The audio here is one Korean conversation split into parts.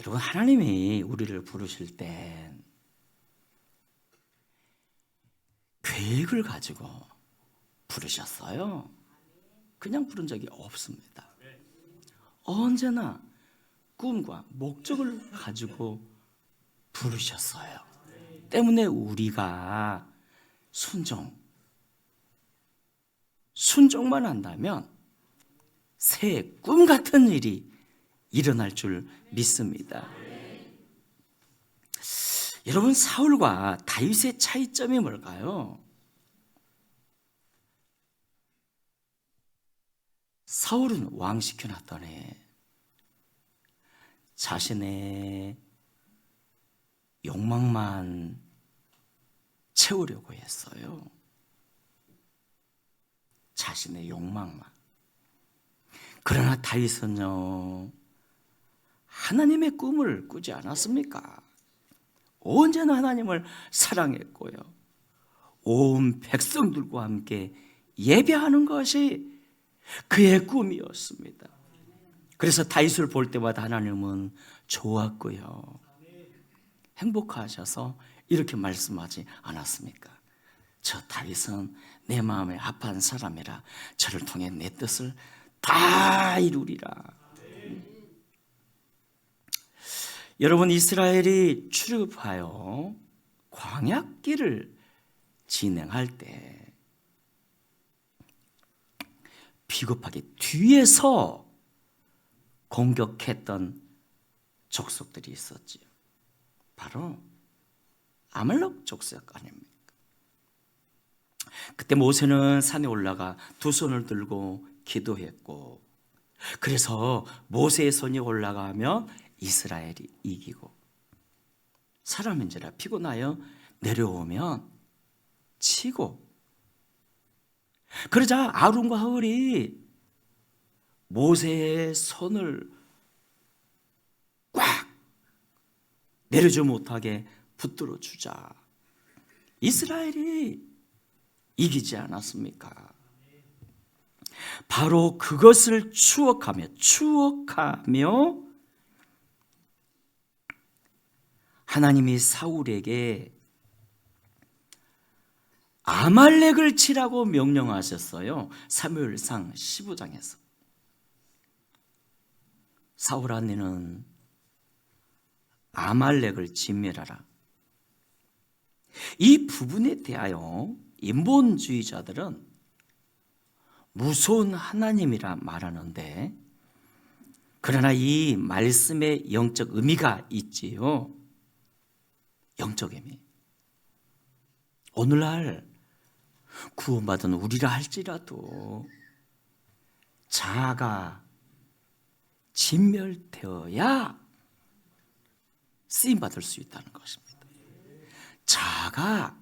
여러분 하나님이 우리를 부르실 땐 계획을 가지고 부르셨어요. 그냥 부른 적이 없습니다. 언제나 꿈과 목적을 가지고 부르셨어요. 때문에 우리가 순종, 순종만 한다면 새 꿈 같은 일이 일어날 줄 믿습니다. 여러분 사울과 다윗의 차이점이 뭘까요? 사울은 왕 시켜놨더니 자신의 욕망만 채우려고 했어요. 자신의 욕망만. 그러나 다윗은요, 하나님의 꿈을 꾸지 않았습니까? 언제나 하나님을 사랑했고요. 온 백성들과 함께 예배하는 것이 그의 꿈이었습니다. 그래서 다윗을 볼 때마다 하나님은 좋았고요. 행복하셔서 이렇게 말씀하지 않았습니까? 저 다윗은 내 마음에 합한 사람이라 저를 통해 내 뜻을 다 이루리라. 여러분 이스라엘이 출입하여 광약길을 진행할 때 비겁하게 뒤에서 공격했던 족속들이 있었지요. 바로 아말렉 족속 아닙니까? 그때 모세는 산에 올라가 두 손을 들고 기도했고 그래서 모세의 손이 올라가면 이스라엘이 이기고 사람인지라 피곤하여 내려오면 치고 그러자 아론과 하울이 모세의 손을 꽉 내려주지 못하게 붙들어 주자 이스라엘이 이기지 않았습니까? 바로 그것을 추억하며 추억하며 하나님이 사울에게 아말렉을 치라고 명령하셨어요. 사무엘상 15장에서. 사울아 너는 아말렉을 진멸하라. 이 부분에 대하여 인본주의자들은 무서운 하나님이라 말하는데 그러나 이 말씀의 영적 의미가 있지요. 영적 의미. 오늘날 구원받은 우리라 할지라도 자아가 진멸되어야 쓰임 받을 수 있다는 것입니다. 자아가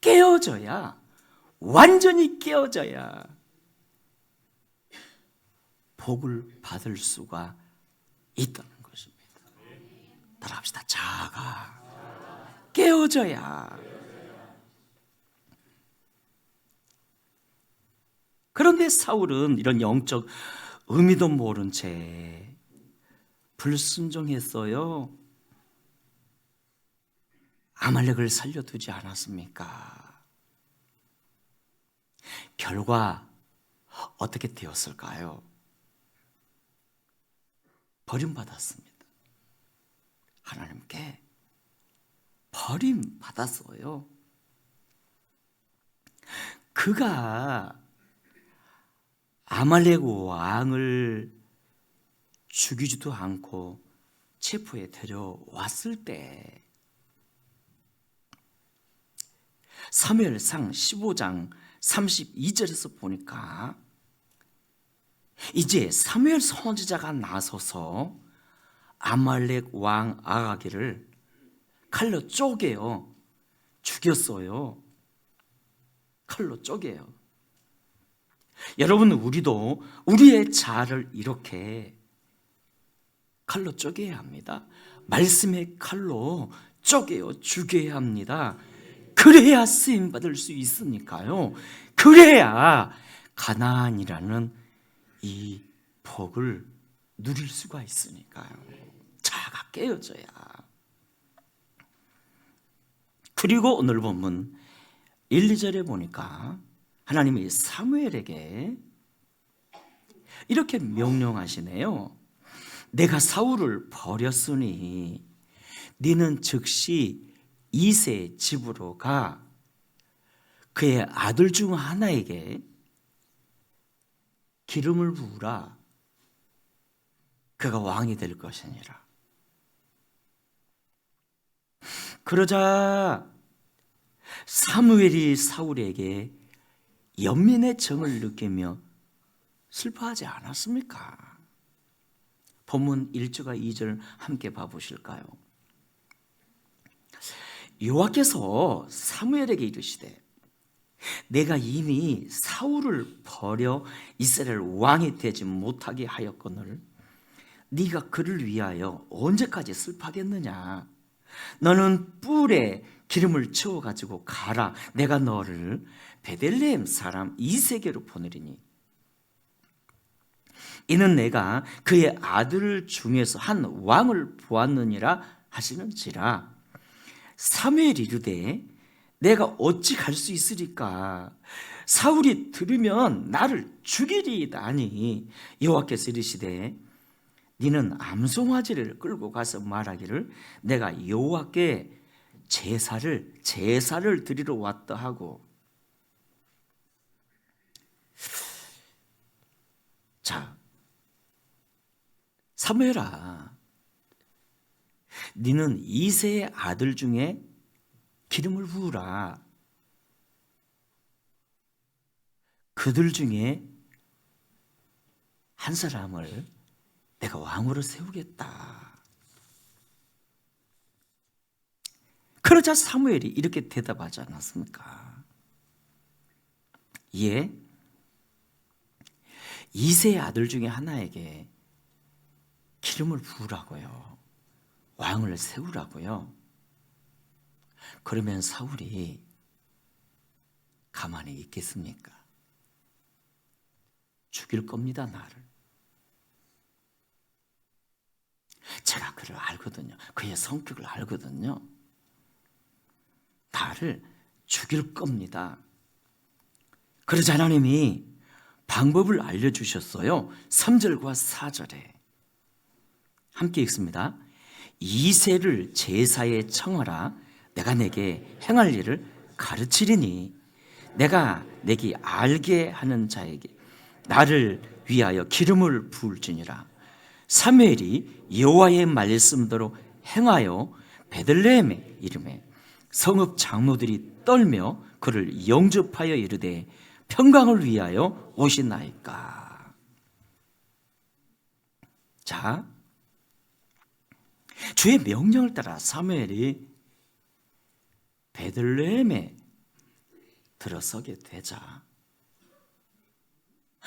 깨어져야 완전히 깨어져야 복을 받을 수가 있다는 것입니다. 따라합시다. 자아가 깨어져야. 그런데 사울은 이런 영적 의미도 모른 채 불순종했어요. 아말렉을 살려두지 않았습니까? 결과 어떻게 되었을까요? 버림받았습니다. 하나님께 버림 받았어요. 그가 아말렉 왕을 죽이지도 않고 체포에 데려왔을 때 사무엘상 15장 32절에서 보니까 이제 사무엘 선지자가 나서서 아말렉 왕 아가기를 칼로 쪼개요. 죽였어요. 칼로 쪼개요. 여러분 우리도 우리의 자아를 이렇게 칼로 쪼개야 합니다. 말씀의 칼로 쪼개어 죽여야 합니다. 그래야 쓰임 받을 수 있으니까요. 그래야 가나안이라는 이 복을 누릴 수가 있으니까요. 자아가 깨어져야. 그리고 오늘 본문 1, 2절에 보니까 하나님이 사무엘에게 이렇게 명령하시네요. 내가 사울을 버렸으니 너는 즉시 이세 집으로 가 그의 아들 중 하나에게 기름을 부으라 그가 왕이 될 것이니라. 그러자 사무엘이 사울에게 연민의 정을 느끼며 슬퍼하지 않았습니까? 본문 1절과 2절 함께 봐보실까요? 여호와께서 사무엘에게 이르시되 내가 이미 사울을 버려 이스라엘 왕이 되지 못하게 하였거늘 네가 그를 위하여 언제까지 슬퍼하겠느냐 너는 뿔에 기름을 채워 가지고 가라. 내가 너를 베들레헴 사람 이 세계로 보내리니. 이는 내가 그의 아들 중에서 한 왕을 보았느니라 하시는지라. 사무엘이 이르되 내가 어찌 갈 수 있으리까? 사울이 들으면 나를 죽이리이다 하니 여호와께서 이르시되 니는 암송아지를 끌고 가서 말하기를 내가 여호와께 제사를 제사를 드리러 왔다 하고. 자 사무엘아 니는 이세의 아들 중에 기름을 부으라. 그들 중에 한 사람을 내가 왕으로 세우겠다. 그러자 사무엘이 이렇게 대답하지 않았습니까? 예. 이세의 아들 중에 하나에게 기름을 부으라고요. 왕을 세우라고요. 그러면 사울이 가만히 있겠습니까? 죽일 겁니다, 나를. 제가 그를 알거든요. 그의 성격을 알거든요. 나를 죽일 겁니다. 그러자 하나님이 방법을 알려주셨어요. 3절과 4절에. 함께 읽습니다. 이세를 제사에 청하라. 내가 내게 행할 일을 가르치리니 내가 내게 알게 하는 자에게 나를 위하여 기름을 부을지니라. 사무엘이 여호와의 말씀대로 행하여 베들레헴의 이름에 성읍 장로들이 떨며 그를 영접하여 이르되 평강을 위하여 오시나이까. 자, 주의 명령을 따라 사무엘이 베들레헴에 들어서게 되자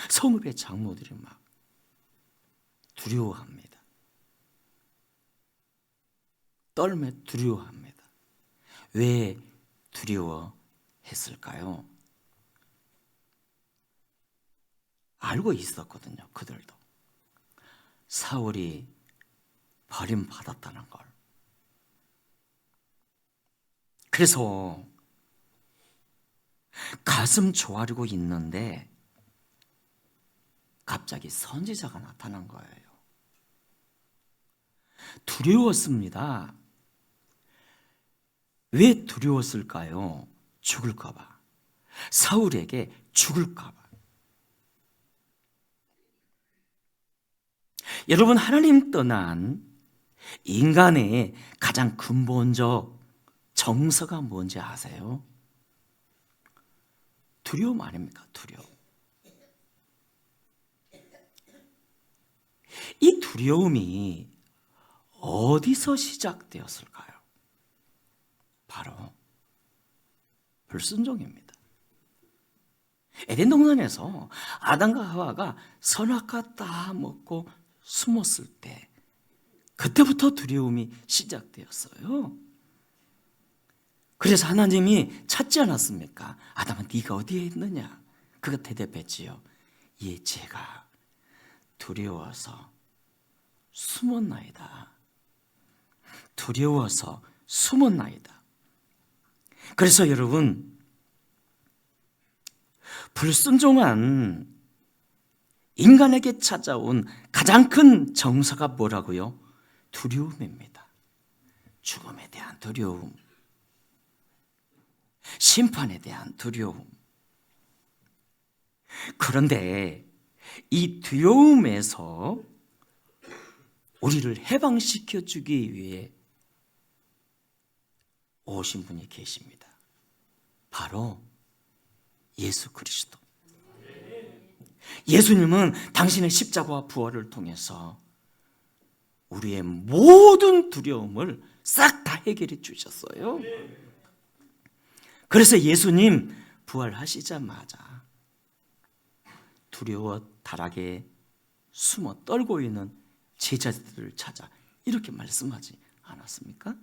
성읍의 장로들이 막 두려워합니다. 떨며 두려워합니다. 왜 두려워했을까요? 알고 있었거든요. 그들도 사울이 버림받았다는 걸. 그래서 가슴 조아리고 있는데 갑자기 선지자가 나타난 거예요. 두려웠습니다. 왜 두려웠을까요? 죽을까봐. 사울에게 죽을까봐. 여러분, 하나님 떠난 인간의 가장 근본적 정서가 뭔지 아세요? 두려움 아닙니까? 두려움. 이 두려움이 어디서 시작되었을까요? 바로 불순종입니다. 에덴 동산에서 아담과 하와가 선악과 다 먹고 숨었을 때 그때부터 두려움이 시작되었어요. 그래서 하나님이 찾지 않았습니까? 아담아 네가 어디에 있느냐? 그가 대답했지요. 예, 제가 두려워서 숨었나이다. 두려워서 숨었나이다. 그래서 여러분 불순종한 인간에게 찾아온 가장 큰 정서가 뭐라고요? 두려움입니다. 죽음에 대한 두려움, 심판에 대한 두려움. 그런데 이 두려움에서 우리를 해방시켜 주기 위해 오신 분이 계십니다. 바로 예수 그리스도. 예수님은 당신의 십자가와 부활을 통해서 우리의 모든 두려움을 싹 다 해결해 주셨어요. 그래서 예수님 부활하시자마자 두려워 다락에 숨어 떨고 있는 제자들을 찾아 이렇게 말씀하지 않았습니까?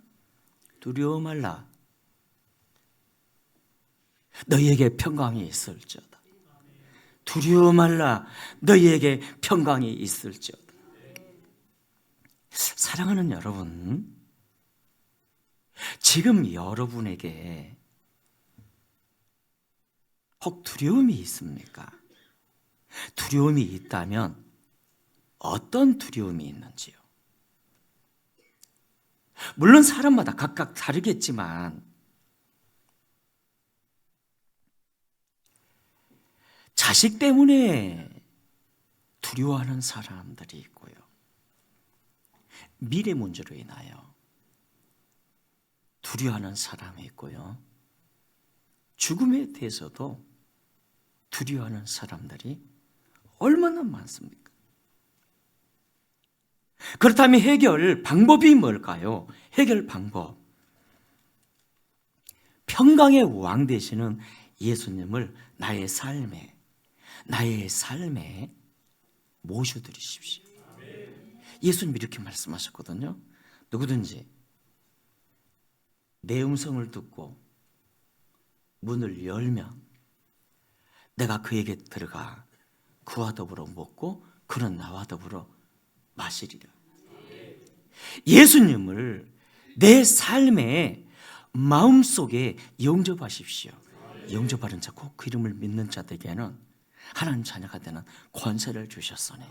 두려워 말라. 너희에게 평강이 있을지어다. 두려워 말라. 너희에게 평강이 있을지어다. 사랑하는 여러분, 지금 여러분에게 혹 두려움이 있습니까? 두려움이 있다면 어떤 두려움이 있는지요? 물론 사람마다 각각 다르겠지만 자식 때문에 두려워하는 사람들이 있고요. 미래 문제로 인하여 두려워하는 사람이 있고요. 죽음에 대해서도 두려워하는 사람들이 얼마나 많습니까? 그렇다면 해결 방법이 뭘까요? 해결 방법. 평강의 왕 되시는 예수님을 나의 삶에, 나의 삶에 모셔드리십시오. 예수님 이렇게 말씀하셨거든요. 누구든지 내 음성을 듣고 문을 열면 내가 그에게 들어가 그와 더불어 먹고 그는 나와 더불어 마시리라. 예수님을 내 삶의 마음속에 영접하십시오. 영접하는 자, 꼭 그 이름을 믿는 자들에게는 하나님 자녀가 되는 권세를 주셨으니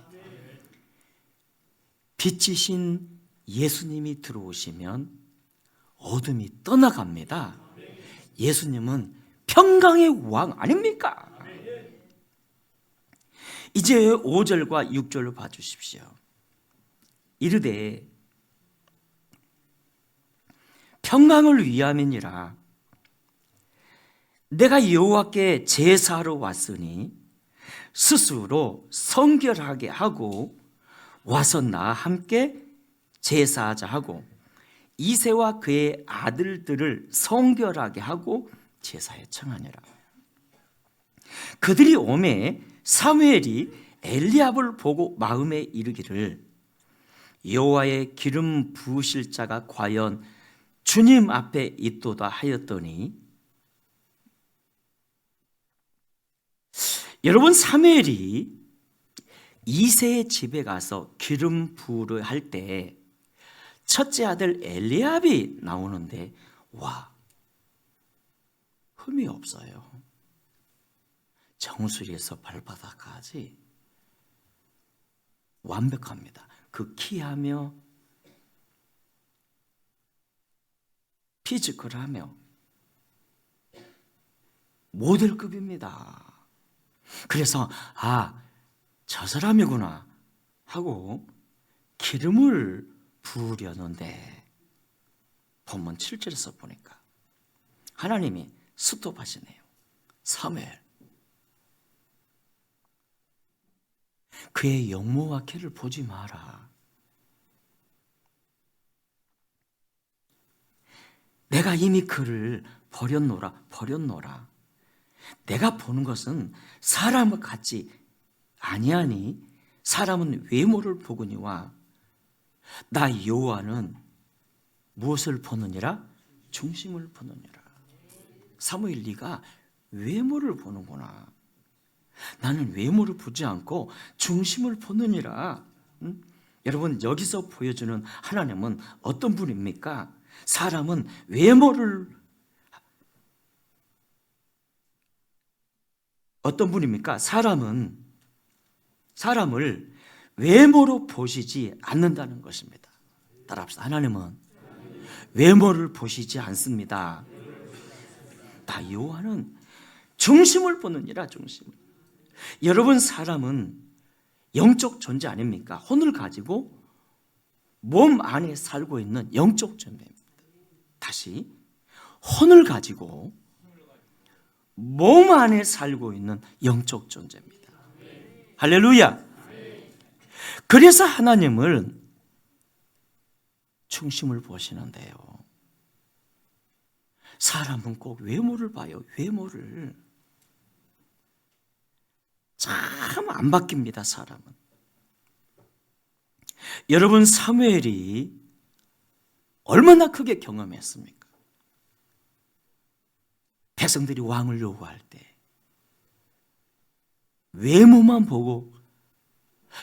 빛이신 예수님이 들어오시면 어둠이 떠나갑니다. 예수님은 평강의 왕 아닙니까? 이제 5절과 6절을 봐주십시오. 이르되 평강을 위함이니라 내가 여호와께 제사하러 왔으니 스스로 성결하게 하고 와서 나 함께 제사하자 하고 이세와 그의 아들들을 성결하게 하고 제사에 청하니라. 그들이 오매 사무엘이 엘리압을 보고 마음에 이르기를 여호와의 기름 부으실 자가 과연 주님 앞에 있도다 하였더니 여러분 사무엘이 이세의 집에 가서 기름 부으려 할 때 첫째 아들 엘리압이 나오는데 와 흠이 없어요. 정수리에서 발바닥까지 완벽합니다. 그 키하며 피지컬하며 모델급입니다. 그래서 아, 저 사람이구나 하고 기름을 부으려는데 본문 7절에서 보니까 하나님이 스톱하시네요. 사무엘 그의 영모와 키를 보지 마라. 내가 이미 그를 버렸노라, 버렸노라. 내가 보는 것은 사람과 같지 아니하니 사람은 외모를 보거니와 나 여호와는 무엇을 보느니라? 중심을 보느니라. 사무엘 네가 외모를 보는구나. 나는 외모를 보지 않고 중심을 보느니라. 응? 여러분 여기서 보여주는 하나님은 어떤 분입니까? 사람은 외모를 어떤 분입니까? 사람은 사람을 외모로 보시지 않는다는 것입니다. 따라합시다. 하나님은 외모를 보시지 않습니다. 다 요한은 중심을 보느니라 중심을. 여러분 사람은 영적 존재 아닙니까? 혼을 가지고 몸 안에 살고 있는 영적 존재입니다. 다시 혼을 가지고 몸 안에 살고 있는 영적 존재입니다. 할렐루야. 그래서 하나님을 중심을 보시는데요. 사람은 꼭 외모를 봐요. 외모를. 참 안 바뀝니다, 사람은. 여러분 사무엘이 얼마나 크게 경험했습니까? 백성들이 왕을 요구할 때 외모만 보고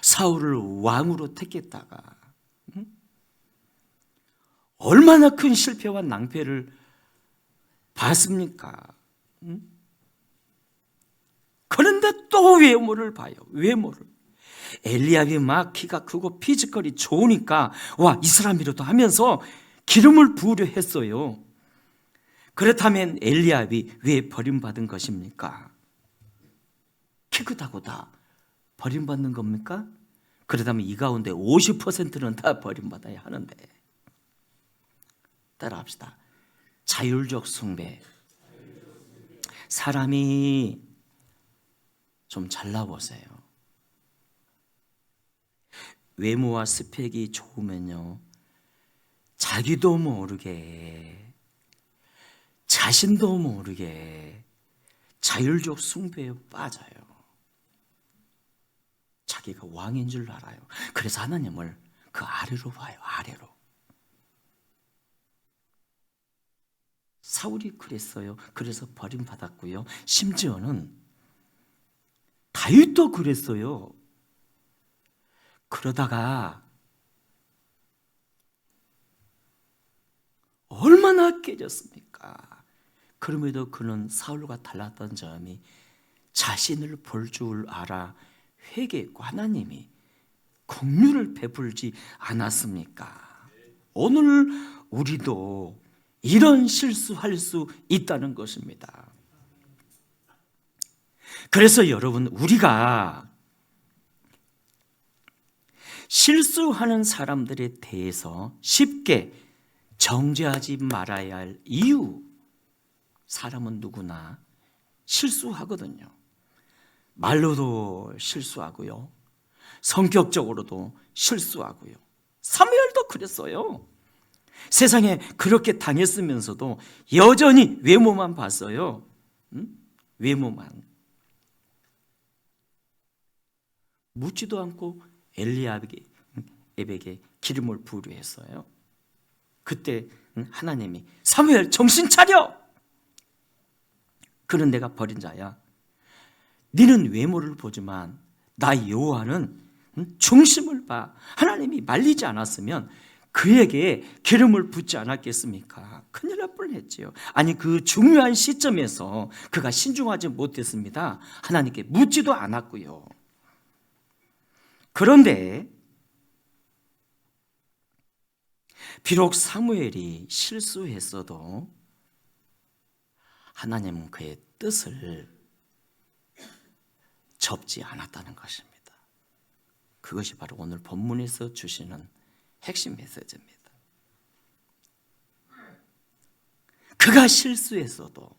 사울을 왕으로 택했다가 응? 얼마나 큰 실패와 낭패를 봤습니까? 응? 그런데 또 외모를 봐요. 외모를. 엘리압이 막 키가 크고 피지컬이 좋으니까 와 이 사람이라도 하면서 기름을 부으려 했어요. 그렇다면 엘리압이 왜 버림받은 것입니까? 키 크다고 다 버림받는 겁니까? 그렇다면 이 가운데 50%는 다 버림받아야 하는데 따라합시다. 자율적 숭배. 사람이 좀 잘나보세요. 외모와 스펙이 좋으면요. 자기도 모르게, 자신도 모르게 자율적 숭배에 빠져요. 자기가 왕인 줄 알아요. 그래서 하나님을 그 아래로 봐요, 아래로. 사울이 그랬어요. 그래서 버림받았고요. 심지어는 다윗도 그랬어요. 그러다가 얼마나 깨졌습니까? 그럼에도 그는 사울과 달랐던 점이 자신을 볼 줄 알아 회개했고 하나님이 공유를 베풀지 않았습니까? 오늘 우리도 이런 실수할 수 있다는 것입니다. 그래서 여러분 우리가 실수하는 사람들에 대해서 쉽게 정죄하지 말아야 할 이유 사람은 누구나 실수하거든요. 말로도 실수하고요. 성격적으로도 실수하고요. 사무엘도 그랬어요. 세상에 그렇게 당했으면서도 여전히 외모만 봤어요. 응? 외모만. 묻지도 않고 엘리압에게 에게 기름을 부으려 했어요. 그때 하나님이 사무엘 정신 차려. 그는 내가 버린 자야. 너는 외모를 보지만 나 여호와는 중심을 봐. 하나님이 말리지 않았으면 그에게 기름을 붓지 않았겠습니까? 큰일 날 뻔했지요. 아니 그 중요한 시점에서 그가 신중하지 못했습니다. 하나님께 묻지도 않았고요. 그런데 비록 사무엘이 실수했어도 하나님은 그의 뜻을 접지 않았다는 것입니다. 그것이 바로 오늘 본문에서 주시는 핵심 메시지입니다. 그가 실수했어도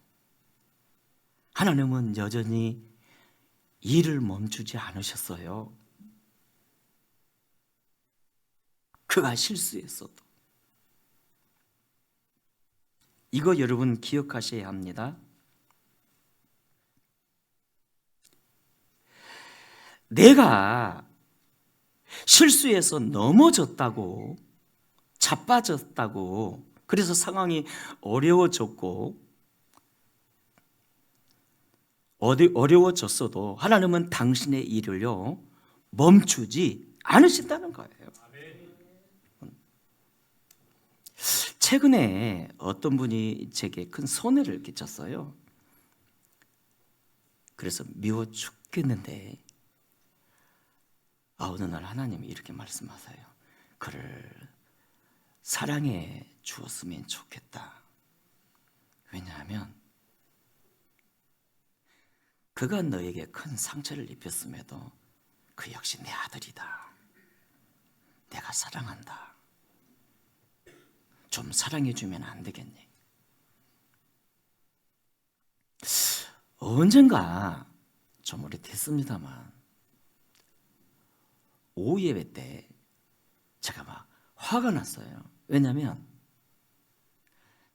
하나님은 여전히 일을 멈추지 않으셨어요. 그가 실수했어도. 이거 여러분 기억하셔야 합니다. 내가 실수해서 넘어졌다고 자빠졌다고 그래서 상황이 어려워졌고 어디 어려워졌어도 하나님은 당신의 일을요 멈추지 않으신다는 거예요. 최근에 어떤 분이 제게 큰 손해를 끼쳤어요. 그래서 미워 죽겠는데 아, 어느 날 하나님이 이렇게 말씀하세요. 그를 사랑해 주었으면 좋겠다. 왜냐하면 그가 너에게 큰 상처를 입혔음에도 그 역시 내 아들이다. 내가 사랑한다. 좀 사랑해주면 안 되겠니? 언젠가 좀 오래됐습니다만 오후 예배 때 제가 막 화가 났어요. 왜냐하면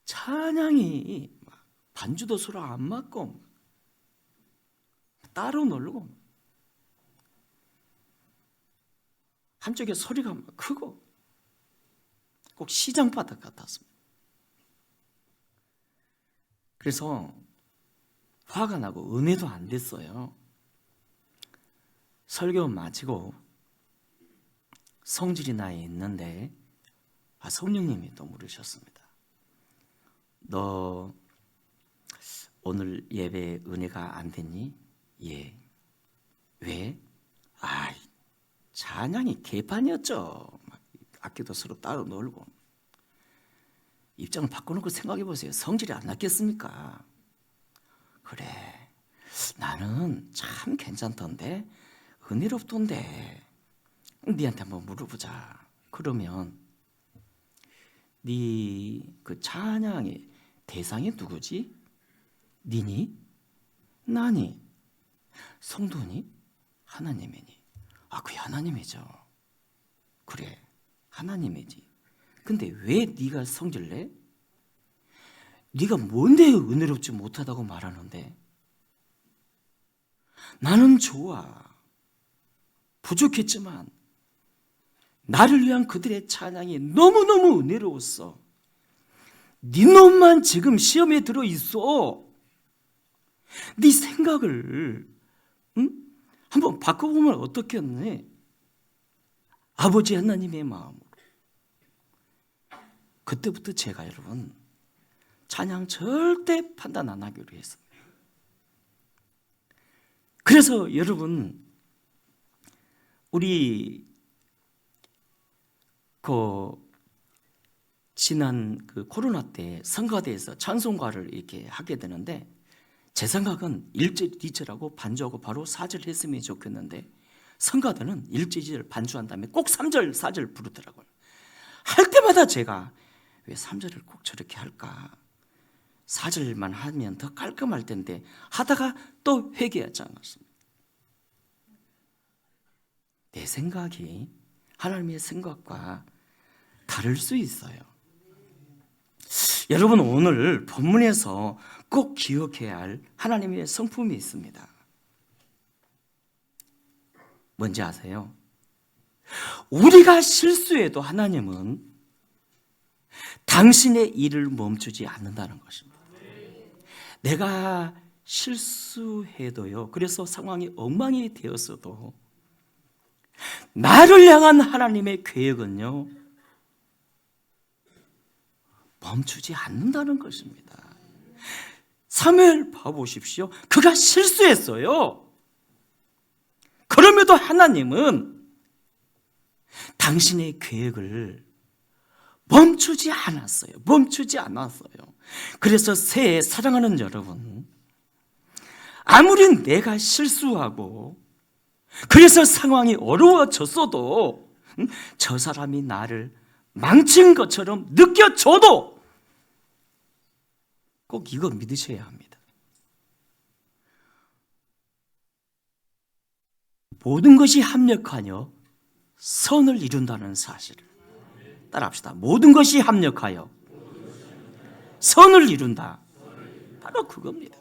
찬양이 막 반주도 서로 안 맞고 따로 놀고 한쪽에 소리가 막 크고 꼭 시장 바닥 같았습니다. 그래서 화가 나고 은혜도 안 됐어요. 설교 마치고 성질이 나 있는데 아, 성령님이 또 물으셨습니다. 너 오늘 예배 은혜가 안 됐니? 예. 왜? 아, 찬양이 개판이었죠. 막 악기도 서로 따로 놀고 입장을 바꿔놓고 생각해 보세요. 성질이 안 났겠습니까? 그래. 나는 참 괜찮던데 은혜롭던데 니한테 한번 물어보자. 그러면 네 그 찬양의 대상이 누구지? 니니? 나니? 성도니? 하나님이니? 아, 그게 하나님이죠. 그래, 하나님이지. 근데 왜 네가 성질내? 네가 뭔데 은혜롭지 못하다고 말하는데? 나는 좋아. 부족했지만 나를 위한 그들의 찬양이 너무너무 은혜로웠어. 네 놈만 지금 시험에 들어 있어. 네 생각을 응? 한번 바꿔보면 어떻겠니? 아버지 하나님의 마음으로. 그때부터 제가 여러분 찬양 절대 판단 안 하기로 했습니다. 그래서 여러분 우리 그 지난 그 코로나 때 성가대에서 찬송가를 이렇게 하게 되는데 제 생각은 1절, 2절하고 반주하고 바로 4절 했으면 좋겠는데 성가대는 1절, 2절 반주한 다음에 꼭 3절, 4절 부르더라고요. 할 때마다 제가 왜 3절을 꼭 저렇게 할까? 4절만 하면 더 깔끔할 텐데 하다가 또 회개하지 않았습니다. 내 생각이 하나님의 생각과 다를 수 있어요. 여러분 오늘 본문에서 꼭 기억해야 할 하나님의 성품이 있습니다. 뭔지 아세요? 우리가 실수해도 하나님은 당신의 일을 멈추지 않는다는 것입니다. 내가 실수해도요. 그래서 상황이 엉망이 되었어도 나를 향한 하나님의 계획은요. 멈추지 않는다는 것입니다. 사무엘 봐보십시오. 그가 실수했어요. 그럼에도 하나님은 당신의 계획을 멈추지 않았어요. 멈추지 않았어요. 그래서 새해 사랑하는 여러분, 아무리 내가 실수하고 그래서 상황이 어려워졌어도 음, 저 사람이 나를 망친 것처럼 느껴져도 꼭 이거 믿으셔야 합니다. 모든 것이 합력하여 선을 이룬다는 사실을 따라합시다. 모든 것이 합력하여 선을 이룬다. 바로 그겁니다.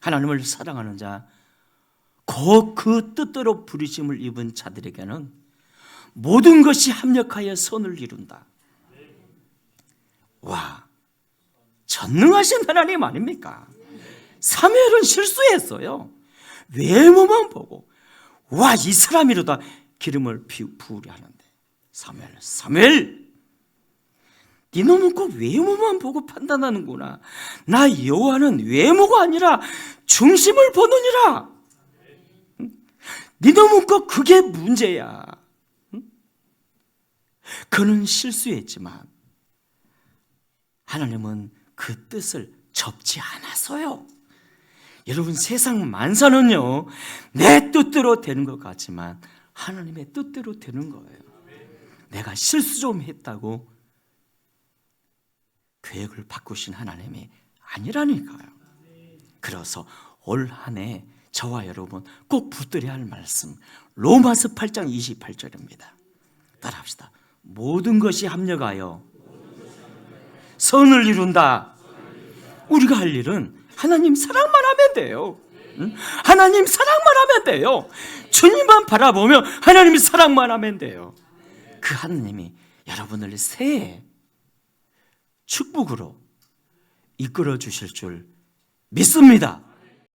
하나님을 사랑하는 자, 곧그 뜻대로 부르심을 입은 자들에게는 모든 것이 합력하여 선을 이룬다. 와, 전능하신 하나님 아닙니까? 사무엘은 실수했어요. 외모만 보고 와, 이 사람이로다 기름을 피- 부으려 하는데 사무엘 사무엘 네 놈은 꼭 외모만 보고 판단하는구나 나 여호와는 외모가 아니라 중심을 보느니라 응? 네 놈은 꼭 그게 문제야 응? 그는 실수했지만 하나님은 그 뜻을 접지 않았어요 여러분 세상 만사는요 내 뜻대로 되는 것 같지만 하나님의 뜻대로 되는 거예요. 내가 실수 좀 했다고 계획을 바꾸신 하나님이 아니라니까요. 그래서 올 한 해 저와 여러분 꼭 붙들어야 할 말씀 로마서 8장 28절입니다. 따라합시다. 모든 것이 합력하여 선을 이룬다. 우리가 할 일은 하나님 사랑만 하면 돼요. 응? 하나님 사랑만 하면 돼요. 주님만 바라보며 하나님이 사랑만 하면 돼요. 그 하나님이 여러분을 새해 축복으로 이끌어 주실 줄 믿습니다.